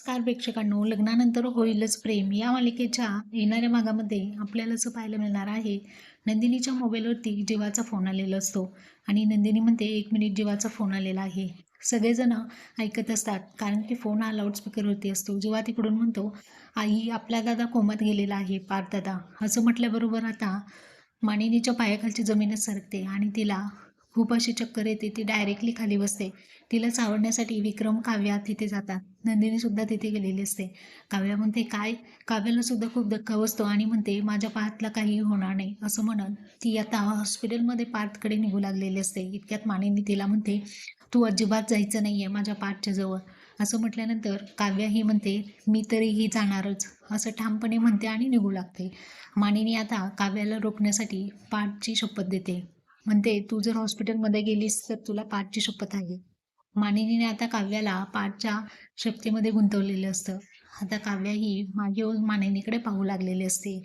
नमस्कार प्रेक्षकांनो. लग्नानंतर होईलच प्रेम. या मालिकेच्या येणाऱ्या भागामध्ये आपल्याला असं पाहायला मिळणार आहे नंदिनीच्या मोबाईलवरती जीवाचा फोन आलेला असतो आणि नंदिनी म्हणते एक मिनिट जीवाचा फोन आलेला आहे. सगळेजण ऐकत असतात कारण की फोन हा लाऊडस्पीकरवरती असतो. जेव्हा तिकडून म्हणतो आई आपला दादा कोमात गेलेला आहे. पार दादा असं म्हटल्याबरोबर आता मानिनीच्या पायाखालची जमीनच सरकते आणि तिला खूप अशी चक्कर येते ती डायरेक्टली खाली बसते. तिला चावडण्यासाठी विक्रम काव्या तिथे जातात. नंदिनी सुद्धा तिथे गेलेली असते. काव्या म्हणते काय? काव्याला सुद्धा खूप धक्का बसतो आणि म्हणते माझ्या पायातला काही होणार नाही. असं म्हणत ती आता हॉस्पिटलमध्ये पार्थकडे निघू लागलेली असते. इतक्यात मानिनी तिला म्हणते तू अजिबात जायचं नाही आहे माझ्या पाठच्या जवळ. असं म्हटल्यानंतर काव्या ही म्हणते मी तरीही जाणारच. असं ठामपणे म्हणते आणि निघू लागते. मानिनी आता काव्याला रोखण्यासाठी पाठची शपथ देते. म्हणते तू जर हॉस्पिटलमध्ये गेलीस तर तुला पाठची शपथ आहे. मानिनीने आता काव्याला पाठच्या शक्तीमध्ये गुंतवलेलं असतं. आता काव्या ही मागे येऊन मानिनीकडे पाहू लागलेली असते.